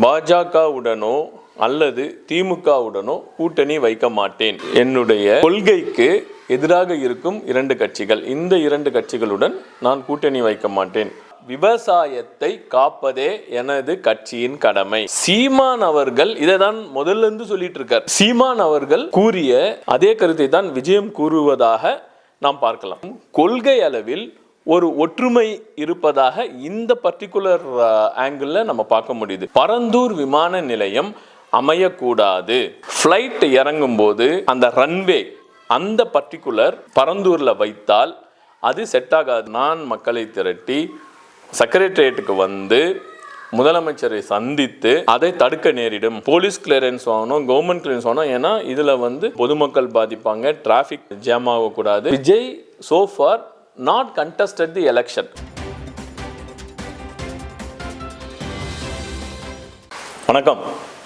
பாஜகவுடனோ அல்லது திமுகவுடனோ கூட்டணி வைக்க மாட்டேன். என்னுடைய கொள்கைக்கு எதிராக இருக்கும் இரண்டு கட்சிகள். இந்த இரண்டு கட்சிகளுடன் நான் கூட்டணி வைக்க மாட்டேன். விவசாயத்தை காப்பதே எனது கட்சியின் கடமை. சீமான் அவர்கள் இதை தான் முதல்ல இருந்து சொல்லிட்டு இருக்கார் சீமான் அவர்கள் கூறிய அதே கருத்தை தான் விஜயம் கூறுவதாக நாம் பார்க்கலாம். கொள்கை அளவில் ஒரு ஒற்றுமை இருப்பதாக இந்த பர்டிகுலர் uh, ஆங்கிளில் நம்ம பார்க்க முடியுது. பரந்தூர் விமான நிலையம் அமையக்கூடாது. ஃப்ளைட் இறங்கும்போது அந்த ரன்வே அந்த பர்டிகுலர் பரந்தூரில் வைத்தால் அது செட் ஆகாது. நான் மக்களை திரட்டி செக்ரட்டரியேட்டுக்கு வந்து முதலமைச்சரை சந்தித்து அதை தடுக்க நேரிடும். போலீஸ் கிளியரன்ஸ் வாங்கணும் கவர்மெண்ட் கிளியரன்ஸ் வாங்கணும். ஏன்னா இதில் வந்து பொதுமக்கள் பாதிப்பாங்க டிராஃபிக் ஜாம் ஆகக்கூடாது. Vijay so far not contested the election வணக்கம்.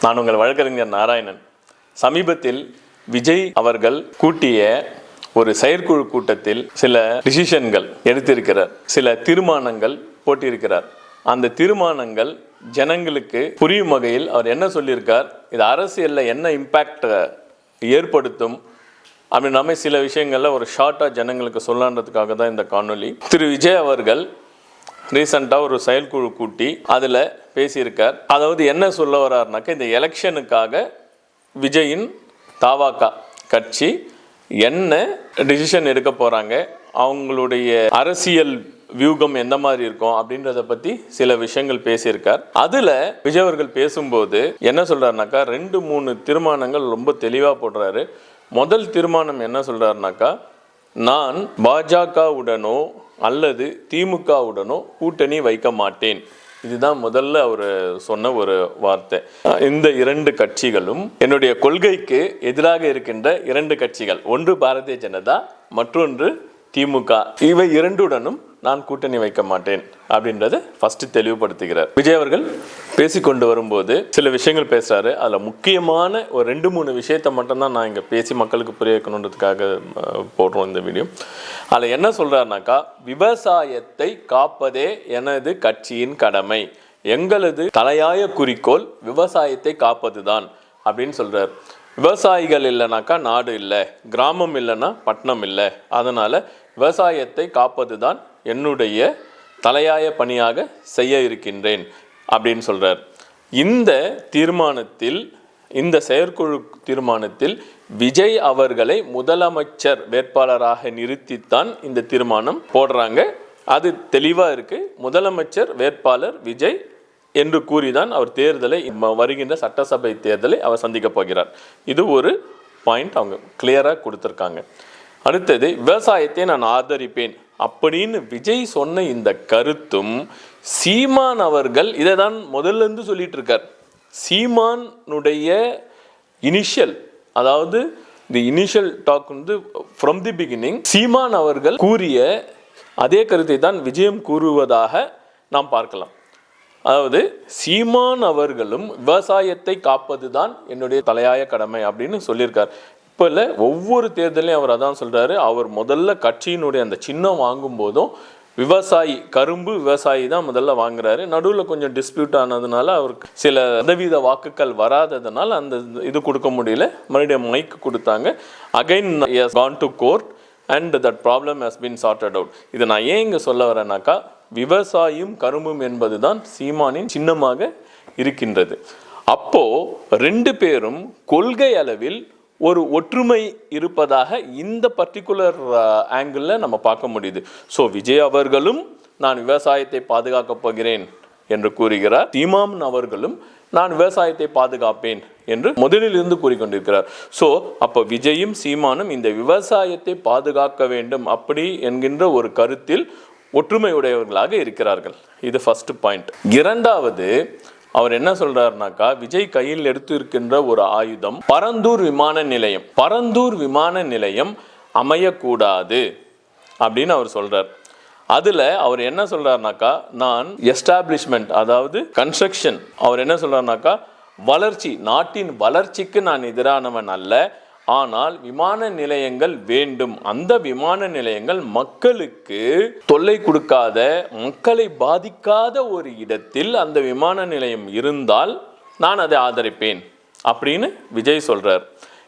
நான் உங்கள் வழக்கறிஞர் நாராயணன். சமீபத்தில் விஜய் அவர்கள் கூட்டிய ஒரு செயற்குழு கூட்டத்தில் சில டிசிஷன்கள் எடுத்திருக்கிறார். சில தீர்மானங்கள் போட்டிருக்கிறார். அந்த தீர்மானங்கள் ஜனங்களுக்கு புரியும் வகையில் அவர் என்ன சொல்லியிருக்கார்? இது அரசியலில் என்ன இம்பேக்ட் ஏற்படுத்தும்? அப்படி நம்ம சில விஷயங்களில் ஒரு ஷார்ட்டாக ஜனங்களுக்கு சொல்லலான்றதுக்காக தான் இந்த காணொளி. திரு விஜய் அவர்கள் ரீசண்டாக ஒரு செயல்குழு கூட்டி அதில் பேசியிருக்கார். அதாவது என்ன சொல்ல வர்றாருனாக்கா இந்த எலெக்ஷனுக்காக விஜயின் தாவாக்கா கட்சி என்ன டிசிஷன் எடுக்க போகிறாங்க அவங்களுடைய அரசியல் வியூகம் எந்த மாதிரி இருக்கும் அப்படின்றத பற்றி சில விஷயங்கள் பேசியிருக்கார். அதில் விஜய் அவர்கள் பேசும்போது என்ன சொல்கிறாருனாக்கா ரெண்டு மூணு தீர்மானங்கள் ரொம்ப தெளிவாக போடுறாரு. முதல் தீர்மானம் என்ன சொல்கிறாருனாக்கா நான் பாஜகவுடனோ அல்லது திமுகவுடனோ கூட்டணி வைக்க மாட்டேன். இதுதான் முதல்ல அவர் சொன்ன ஒரு வார்த்தை. இந்த இரண்டு கட்சிகளும் என்னுடைய கொள்கைக்கு எதிராக இருக்கின்ற இரண்டு கட்சிகள் ஒன்று பாரதிய ஜனதா மற்றொன்று திமுக. இவை இரண்டுடனும் நான் கூட்டணி வைக்க மாட்டேன் அப்படின்றத ஃபர்ஸ்ட் தெளிவுபடுத்துகிறார். விஜய் அவர்கள் பேசிக்கொண்டு வரும்போது சில விஷயங்கள் பேசுறாரு. அதில் முக்கியமான ஒரு ரெண்டு மூணு விஷயத்தை மட்டும்தான் நான் இங்கே பேசி மக்களுக்கு புரிய வைக்கணுன்றதுக்காக போடுறோம் இந்த வீடியோ அதில் என்ன சொல்றாருனாக்கா விவசாயத்தை காப்பதே எனது கட்சியின் கடமை. எங்களது தலையாய குறிக்கோள் விவசாயத்தை காப்பது தான் அப்படின்னு சொல்றார். விவசாயிகள் இல்லைனாக்கா நாடு இல்லை கிராமம் இல்லைன்னா பட்டணம் இல்லை. அதனால் விவசாயத்தை காப்பது தான் என்னுடைய தலையாய பணியாக செய்ய இருக்கின்றேன் அப்படின்னு சொல்கிறார் இந்த தீர்மானத்தில் இந்த செயற்குழு தீர்மானத்தில் விஜய் அவர்களை முதலமைச்சர் வேட்பாளராக நிறுத்தித்தான் இந்த தீர்மானம் போடுறாங்க. அது தெளிவாக இருக்கு. முதலமைச்சர் வேட்பாளர் விஜய் என்று கூறிதான் அவர் தேர்தலை வருகின்ற சட்டசபை தேர்தலை அவர் சந்திக்க போகிறார். இது ஒரு பாயிண்ட் அவங்க கிளியராக கொடுத்துருக்காங்க. அடுத்தது விவசாயத்தை நான் ஆதரிப்பேன். அப்படின்னு விஜய் சொன்ன இந்த கருத்தும் சீமான் அவர்கள் இதை தான் முதல்ல இருந்து சொல்லிட்டு இருக்கார் சீமானுடைய இனிஷியல் அதாவது தி இனிஷியல் டாக் வந்து ஃப்ரம் தி பிகினிங் சீமான் அவர்கள் கூறிய அதே கருத்தை தான் விஜயம் கூறுவதாக நாம் பார்க்கலாம். அதாவது சீமான் அவர்களும் விவசாயத்தை காப்பது தான் என்னுடைய தலையாய கடமை அப்படின்னு சொல்லியிருக்கார். இப்போல ஒவ்வொரு தேர்தலையும் அவர் அதான் சொல்கிறாரு அவர் முதல்ல கட்சியினுடைய அந்த சின்னம் வாங்கும் போதும் விவசாயி கரும்பு விவசாயி தான் முதல்ல வாங்குறாரு. நடுவில் கொஞ்சம் டிஸ்பியூட் ஆனதுனால அவருக்கு சில சதவீத வாக்குகள் வராததுனால அந்த இது கொடுக்க முடியல. மறுபடியும் மைக் கொடுத்தாங்க. Again gone to court and that problem has been sorted out இதை நான் ஏன் இங்கே சொல்ல வரேன்னாக்கா விவசாயம் கரும்பும் என்பது தான் சீமானின் சின்னமாக இருக்கின்றது. அப்போது ரெண்டு பேரும் கொள்கை அளவில் ஒரு ஒற்றுமை இருப்பதாக இந்த பர்டிகுலர் uh, ஆங்கிளில் நம்ம பார்க்க முடியுது. ஸோ விஜய் அவர்களும் நான் விவசாயத்தை பாதுகாக்கப் போகிறேன் என்று கூறுகிறார். தீமாமன் அவர்களும் நான் விவசாயத்தை பாதுகாப்பேன் என்று முதலில் இருந்து கூறிக்கொண்டிருக்கிறார். ஸோ அப்போ விஜயும் சீமானும் இந்த விவசாயத்தை பாதுகாக்க வேண்டும் அப்படி என்கின்ற ஒரு கருத்தில் ஒற்றுமையுடையவர்களாக இருக்கிறார்கள். இது ஃபஸ்ட்டு பாயிண்ட் இரண்டாவது அவர் என்ன சொல்றாருனாக்கா விஜய் கையில் எடுத்து இருக்கின்ற ஒரு ஆயுதம் பரந்தூர் விமான நிலையம். பரந்தூர் விமான நிலையம் அமையக்கூடாது அப்படின்னு அவர் சொல்றார். அதில் அவர் என்ன சொல்றாருனாக்கா நான் எஸ்டாப்ளிஷ்மெண்ட் அதாவது கன்ஸ்ட்ரக்ஷன் அவர் என்ன சொல்றாருனாக்கா வளர்ச்சி நாட்டின் வளர்ச்சிக்கு நான் எதிரானவன் அல்ல. ஆனால் விமான நிலையங்கள் வேண்டும். அந்த விமான நிலையங்கள் மக்களுக்கு தொல்லை கொடுக்காத மக்களை பாதிக்காத ஒரு இடத்தில் அந்த விமான நிலையம் இருந்தால் நான் அதை ஆதரிப்பேன் அப்படின்னு விஜய் சொல்கிறார்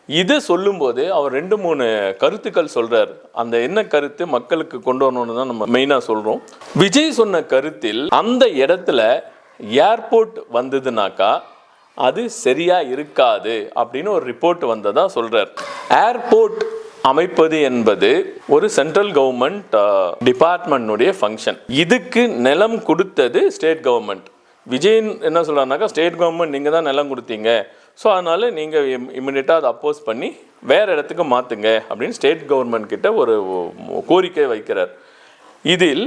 இது சொல்லும்போது அவர் ரெண்டு மூணு கருத்துக்கள் சொல்றார். அந்த என்ன கருத்து மக்களுக்கு கொண்டு வரணும்னு தான் நம்ம மெயினாக சொல்கிறோம் விஜய் சொன்ன கருத்தில் அந்த இடத்துல ஏர்போர்ட் வந்ததுனாக்கா அது சரியா இருக்காது அப்படின்னு ஒரு ரிப்போர்ட் வந்ததா சொல்றார். ஏர்போர்ட் அமைப்பது என்பது ஒரு சென்ட்ரல் கவர்மெண்ட் டிபார்ட்மெண்ட்டுடைய ஃபங்க்ஷன் இதுக்கு நிலம் கொடுத்தது ஸ்டேட் கவர்மெண்ட் விஜயன் என்ன சொல்றாருனாக்கா ஸ்டேட் கவர்மெண்ட் நீங்கள் தான் நிலம் கொடுத்தீங்க. ஸோ அதனால் நீங்கள் இம்மிடியட்டாக அதை அப்போஸ் பண்ணி வேறு இடத்துக்கு மாற்றுங்க அப்படின்னு ஸ்டேட் கவர்மெண்ட் கிட்ட ஒரு கோரிக்கை வைக்கிறார். இதில்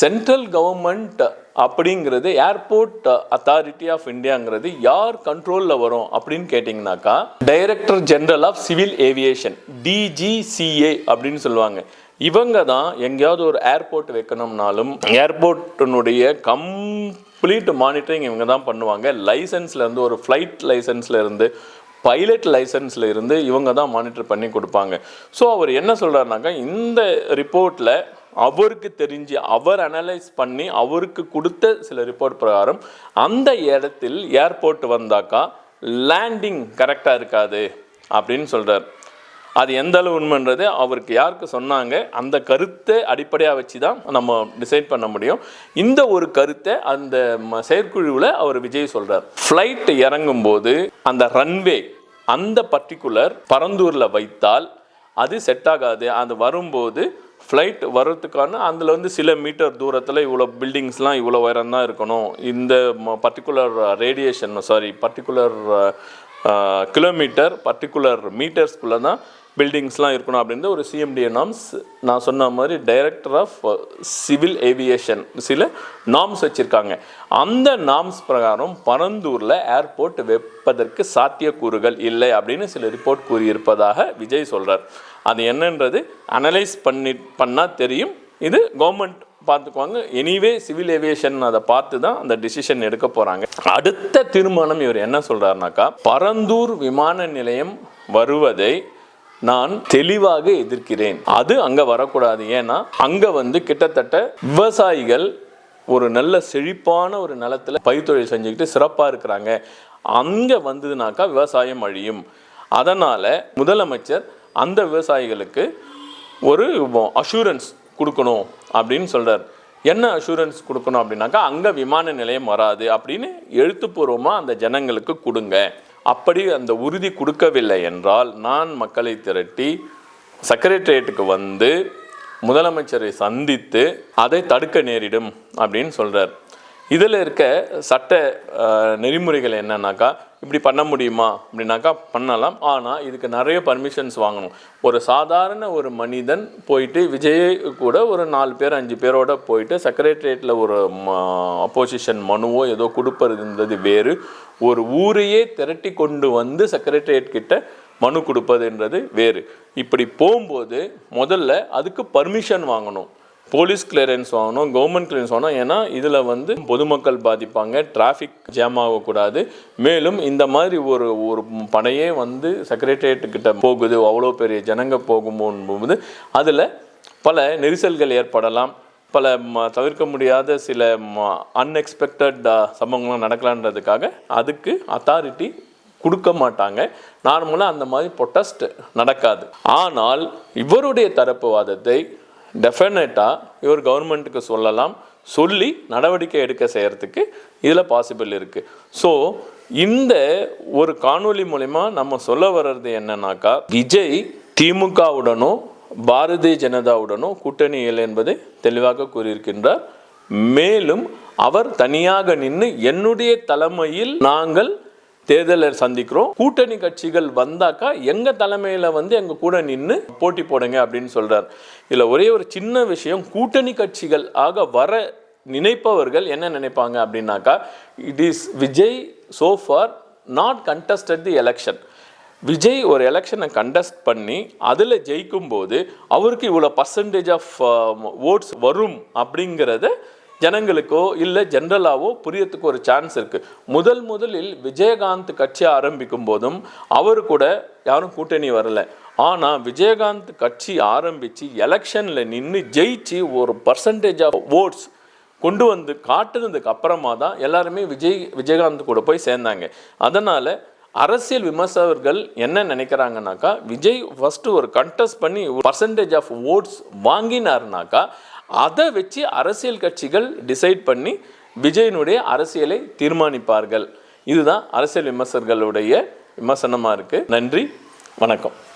சென்ட்ரல் கவர்மெண்ட் அப்படிங்கிறது ஏர்போர்ட் அத்தாரிட்டி ஆஃப் இந்தியாங்கிறது யார் கண்ட்ரோலில் வரும் அப்படின்னு கேட்டிங்கனாக்கா director general of civil aviation DGCA அப்படின்னு சொல்லுவாங்க. இவங்க தான் எங்கேயாவது ஒரு ஏர்போர்ட் வைக்கணும்னாலும் ஏர்போர்ட்டினுடைய கம்ப்ளீட் மானிட்டரிங் இவங்க தான் பண்ணுவாங்க லைசன்ஸ்லேருந்து ஒரு ஃப்ளைட் லைசன்ஸ்லேருந்து பைலட் லைசன்ஸ்ல இருந்து இவங்க தான் மானிட்டர் பண்ணி கொடுப்பாங்க. ஸோ அவர் என்ன சொல்கிறாருனாக்கா இந்த ரிப்போர்ட்டில் அவருக்கு தெரிஞ்சு அவர் அனலைஸ் பண்ணி அவருக்கு கொடுத்த சில ரிப்போர்ட் பிரகாரம் அந்த இடத்தில் ஏர்போர்ட் வந்தாக்கா லேண்டிங் கரெக்டாக இருக்காது அப்படின்னு சொல்கிறார் அது எந்த அளவு உண்மைன்றது அவருக்கு யாருக்கு சொன்னாங்க? அந்த கருத்தை அடிப்படையாக வச்சு தான் நம்ம டிசைட் பண்ண முடியும். இந்த ஒரு கருத்தை அந்த ம- செயற்குழுவில் அவர் விஜய் சொல்கிறார் ஃப்ளைட் இறங்கும்போது அந்த ரன்வே அந்த பர்டிகுலர் பரந்தூரில் வைத்தால் அது செட் ஆகாது. அது வரும்போது ஃப்ளைட் வர்றதுக்கான அதில் வந்து சில மீட்டர் தூரத்தில் இவ்வளோ பில்டிங்ஸ்லாம் இவ்வளோ உயரம் தான் இருக்கணும். இந்த particular radiation sorry particular kilometre particular மீட்டர்ஸ்குள்ளே தான் பில்டிங்ஸ்லாம் இருக்கணும் அப்படின்னு ஒரு சிஎம்டிஏ நாம்ஸ் நான் சொன்ன மாதிரி டைரக்டர் ஆஃப் சிவில் ஏவியேஷன் சில நாம்ஸ் வச்சுருக்காங்க. அந்த நாம்ஸ் பிரகாரம் பரந்தூரில் ஏர்போர்ட் வைப்பதற்கு சாத்தியக்கூறுகள் இல்லை அப்படின்னு சில ரிப்போர்ட் கூறியிருப்பதாக விஜய் சொல்கிறார் அது என்னன்றது அனலைஸ் பண்ணி பண்ணால் தெரியும். இது கவர்மெண்ட் பார்த்துக்குவாங்க. எனிவே சிவில் ஏவியேஷன் அதை பார்த்து தான் அந்த டிசிஷன் எடுக்க போகிறாங்க அடுத்த தீர்மானம் இவர் என்ன சொல்கிறாருனாக்கா பரந்தூர் விமான நிலையம் வருவதை நான் தெளிவாக எதிர்க்கிறேன். அது அங்கே வரக்கூடாது. ஏன்னா அங்கே வந்து கிட்டத்தட்ட விவசாயிகள் ஒரு நல்ல செழிப்பான ஒரு நிலத்தில் பயிர் தொழில் செஞ்சுக்கிட்டு சிறப்பாக இருக்கிறாங்க. அங்கே வந்ததுனாக்கா விவசாயம் அழியும். அதனால் முதலமைச்சர் அந்த விவசாயிகளுக்கு ஒரு அஷூரன்ஸ் கொடுக்கணும் அப்படின்னு சொல்கிறார் என்ன அஷூரன்ஸ் கொடுக்கணும் அப்படின்னாக்கா அங்கே விமான நிலையம் வராது அப்படின்னு எழுத்துப்பூர்வமாக அந்த ஜனங்களுக்கு கொடுங்க. அப்படி அந்த உறுதி கொடுக்கவில்லை என்றால் நான் மக்களை திரட்டி செக்ரட்டரியேட்டுக்கு வந்து முதலமைச்சரை சந்தித்து அதை தடுக்க நேரிடும் அப்படின்னு சொல்கிறார் இதில் இருக்க சட்ட நெறிமுறைகள் என்னன்னாக்கா இப்படி பண்ண முடியுமா? அப்படின்னாக்கா பண்ணலாம். ஆனால் இதுக்கு நிறைய பர்மிஷன்ஸ் வாங்கணும். ஒரு சாதாரண ஒரு மனிதன் போயிட்டு விஜய் கூட ஒரு நாலு பேர் அஞ்சு பேரோட போயிட்டு செக்ரட்டரியேட்டில் ஒரு அப்போசிஷன் மனுவோ ஏதோ கொடுப்பதுன்றது வேறு. ஒரு ஊரையே திரட்டி கொண்டு வந்து செக்ரட்டரியேட் கிட்ட மனு கொடுப்பதுன்றது வேறு. இப்படி போகும்போது முதல்ல அதுக்கு பர்மிஷன் வாங்கணும். போலீஸ் கிளியரன்ஸ் வாங்கணும் கவர்மெண்ட் கிளியரன்ஸ் வாங்கணும். ஏன்னா இதில் வந்து பொதுமக்கள் பாதிப்பாங்க டிராஃபிக் ஜாம் ஆகக்கூடாது. மேலும் இந்த மாதிரி ஒரு ஒரு படையே வந்து செக்ரட்டரியேட்டுக்கிட்ட போகுது அவ்வளோ பெரிய ஜனங்க போகும்போது அதில் பல நெரிசல்கள் ஏற்படலாம். பல ம- தவிர்க்க முடியாத சில அன்எக்ஸ்பெக்டட் சம்பவங்கள்லாம் நடக்கலான்றதுக்காக அதுக்கு அத்தாரிட்டி கொடுக்க மாட்டாங்க. நார்மலாக அந்த மாதிரி பொட்டஸ்ட் நடக்காது. ஆனால் இவருடைய தரப்பு வாதத்தை டெஃபினட்டாக இவர் கவர்மெண்ட்டுக்கு சொல்லலாம். சொல்லி நடவடிக்கை எடுக்க செய்கிறதுக்கு இதில் பாசிபிள் இருக்குது ஸோ இந்த ஒரு காணொளி மூலயமா நம்ம சொல்ல வர்றது என்னன்னாக்கா விஜய் திமுகவுடனோ பாரதிய ஜனதாவுடனோ கூட்டணி இல்லை என்பதை தெளிவாக கூறியிருக்கின்றார். மேலும் அவர் தனியாக நின்று என்னுடைய தலைமையில் நாங்கள் தேர்தலை சந்திக்கிறோம். கூட்டணி கட்சிகள் வந்தாக்கா எங்க தலைமையில வந்து எங்க கூட நின்று போட்டி போடுங்க அப்படின்னு சொல்றார். இதுல ஒரே ஒரு சின்ன விஷயம் கூட்டணி கட்சிகள் ஆக வர நினைப்பவர்கள் என்ன நினைப்பாங்க அப்படின்னாக்கா it is Vijay so far not contested the election Vijay ஒரு எலெக்ஷனை கண்டஸ்ட் பண்ணி அதில் ஜெயிக்கும்போது அவருக்கு இவ்வளோ பர்சன்டேஜ் ஆஃப் ஓட்ஸ் வரும் அப்படிங்கிறத ஜனங்களுக்கோ இல்லை ஜென்ரலாவோ புரியறதுக்கு ஒரு சான்ஸ் இருக்குது முதல் முதலில் விஜயகாந்த் கட்சி ஆரம்பிக்கும் போதும் அவர் கூட யாரும் கூட்டணி வரலை. ஆனால் விஜயகாந்த் கட்சி ஆரம்பித்து எலெக்ஷனில் நின்று ஜெயிச்சு ஒரு பர்சன்டேஜ் ஆஃப் ஓட்ஸ் கொண்டு வந்து காட்டுனதுக்கு அப்புறமா தான் எல்லாருமே விஜய் விஜயகாந்த் கூட போய் சேர்ந்தாங்க. அதனால் அரசியல் விமர்சகர்கள் என்ன நினைக்கிறாங்கனாக்கா விஜய் ஃபஸ்ட்டு ஒரு கண்டெஸ்ட் பண்ணி பர்சன்டேஜ் ஆஃப் ஓட்ஸ் வாங்கினாருனாக்கா அதை வச்சு அரசியல் கட்சிகள் டிசைட் பண்ணி விஜயனுடைய அரசியலை தீர்மானிப்பார்கள். இதுதான் அரசியல் விமர்சகர்களுடைய விமர்சனமாக இருக்குது நன்றி வணக்கம்.